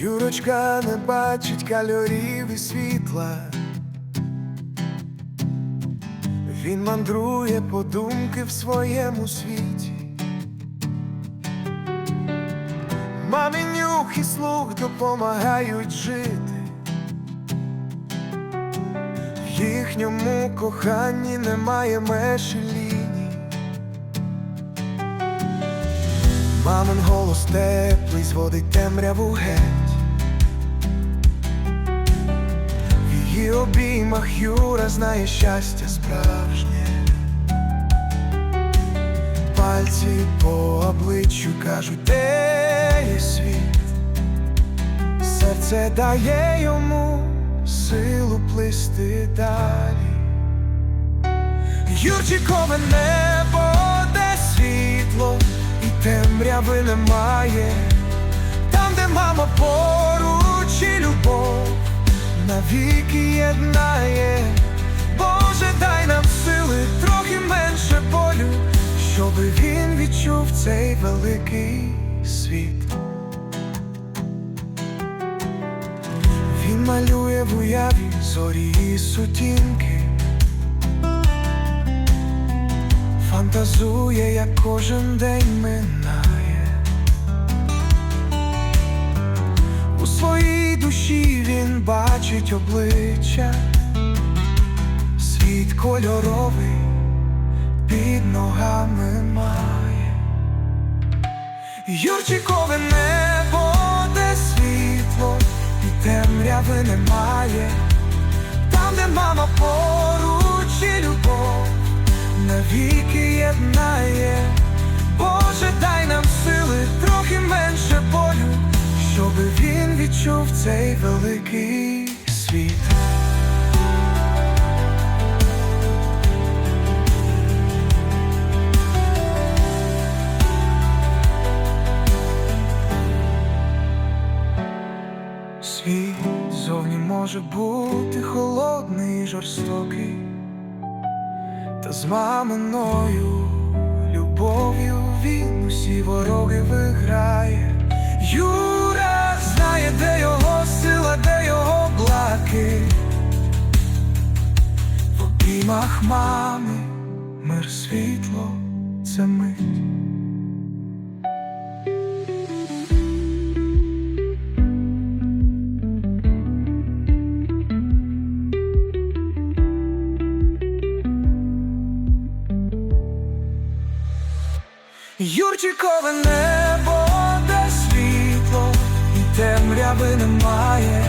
Юрочка не бачить кольорів і світла. Він мандрує по думки в своєму світі. Мамі нюх і слух допомагають жити. В їхньому коханні немає меж і ліній. Мамин голос теплий зводить темряву геть. Обіймах Юра знає щастя справжнє. Пальці по обличчю кажуть, де є світ. Серце дає йому силу плисти далі. Юрчикове небо, де світло і темряви немає, там, де мама поруч і любов навіки єднає. Боже, дай нам сили, трохи менше болю, щоби він відчув цей великий світ. Він малює в уяві зорі і сутінки, фантазує, як кожен день минає. Душі він бачить обличчя, світ кольоровий під ногами має. Юрчикове небо, де світло і темряви немає, там, де мама поруч і любов навіки він відчув цей великий світ. Світ зовні може бути холодний і жорстокий, та з маминою любов'ю він усі вороги виграє. Мами мир світло це мить. Юрчикове небо, де світло і темряви немає,